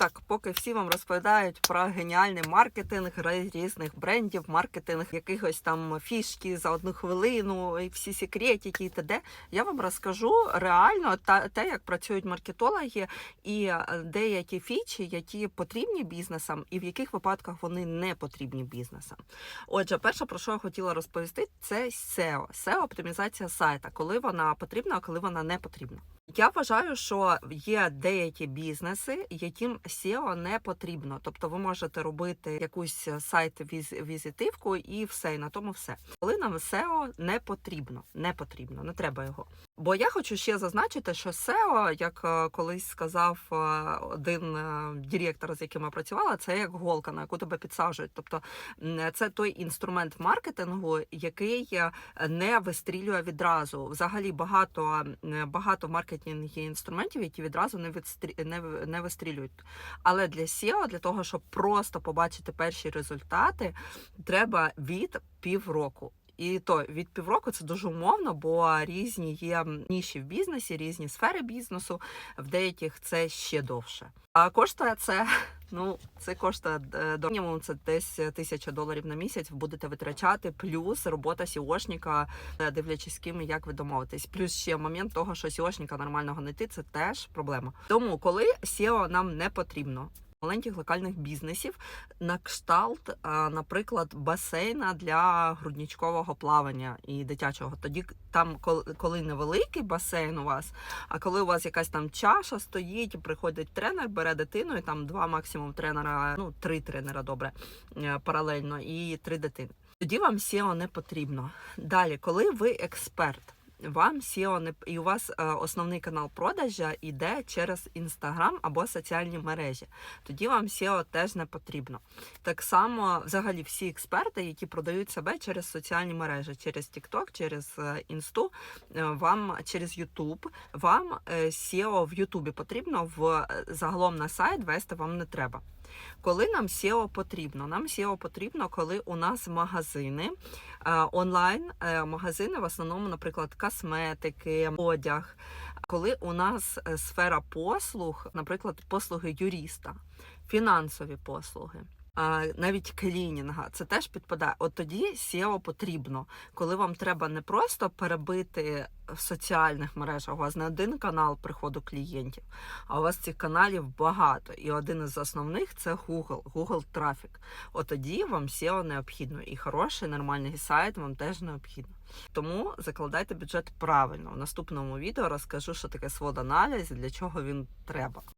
Так, поки всі вам розповідають про геніальний маркетинг різних брендів, маркетинг якихось там фішки за одну хвилину, і всі секретики і т.д., я вам розкажу реально та те, як працюють маркетологи, і е, деякі фічі, які потрібні бізнесам, і в яких випадках вони не потрібні бізнесам. Отже, перше, про що я хотіла розповісти, це SEO. SEO оптимізація сайта, коли вона потрібна, а коли вона не потрібна. Я вважаю, що є деякі бізнеси, яким SEO не потрібно. Тобто ви можете робити якусь сайт візитивку і все, і на тому все. Коли нам SEO не потрібно, не потрібно, не треба його. Бо я хочу ще зазначити, що SEO, як е, колись сказав е, один е, директор, з яким я працювала, це як голка, на яку тебе підсаджують. Тобто це той інструмент маркетингу, який не вистрілює відразу. Взагалі багато багато маркетингів інструментів, які відразу не відстрі... не, не вистрілюють. Але для SEO, для того, щоб просто побачити перші результати, треба від півроку. І то від півроку це дуже умовно, бо різні є ніші в бізнесі, різні сфери бізнесу. В деяких це ще довше. А коштує це. Ну, це коштує е, до мінімум це десь тисяча доларів на місяць. Будете витрачати, плюс робота сіошника, е, дивлячись з ким і як ви домовитесь. Плюс ще момент того, що сіошника нормального знайти, це теж проблема. Тому, коли SEO нам не потрібно. Маленьких локальних бізнесів на кшталт, наприклад, басейна для грудничкового плавання і дитячого. Тоді там, коли- коли невеликий басейн у вас, а коли у вас якась там чаша стоїть, приходить тренер, бере дитину, і там два максимум тренера, ну три тренера добре е, паралельно, і три дитини. Тоді вам SEO не потрібно. Далі, коли ви експерт. Вам SEO не і у вас е, основний канал продажа йде через Instagram або соціальні мережі. Тоді вам SEO теж не потрібно. Так само, взагалі, всі експерти, які продають себе через соціальні мережі, через TikTok, через е, Інсту, е, вам через YouTube, вам SEO в YouTube потрібно в загалом на сайт вести вам не треба. Коли нам SEO потрібно? Нам SEO потрібно, коли у нас магазини е, онлайн е, магазини, в основному, наприклад, косметики, одяг. Коли у нас е, сфера послуг, наприклад, послуги юриста, фінансові послуги. Навіть клінінга, це теж підпадає. От тоді SEO потрібно, коли вам треба не просто перебити в соціальних мережах, у вас не один канал приходу клієнтів, а у вас цих каналів багато. І один із основних це Google, Google трафік. От тоді вам SEO необхідно. І хороший, нормальний сайт вам теж необхідно. Тому закладайте бюджет правильно. В наступному відео розкажу, що таке свод аналіз і для чого він треба.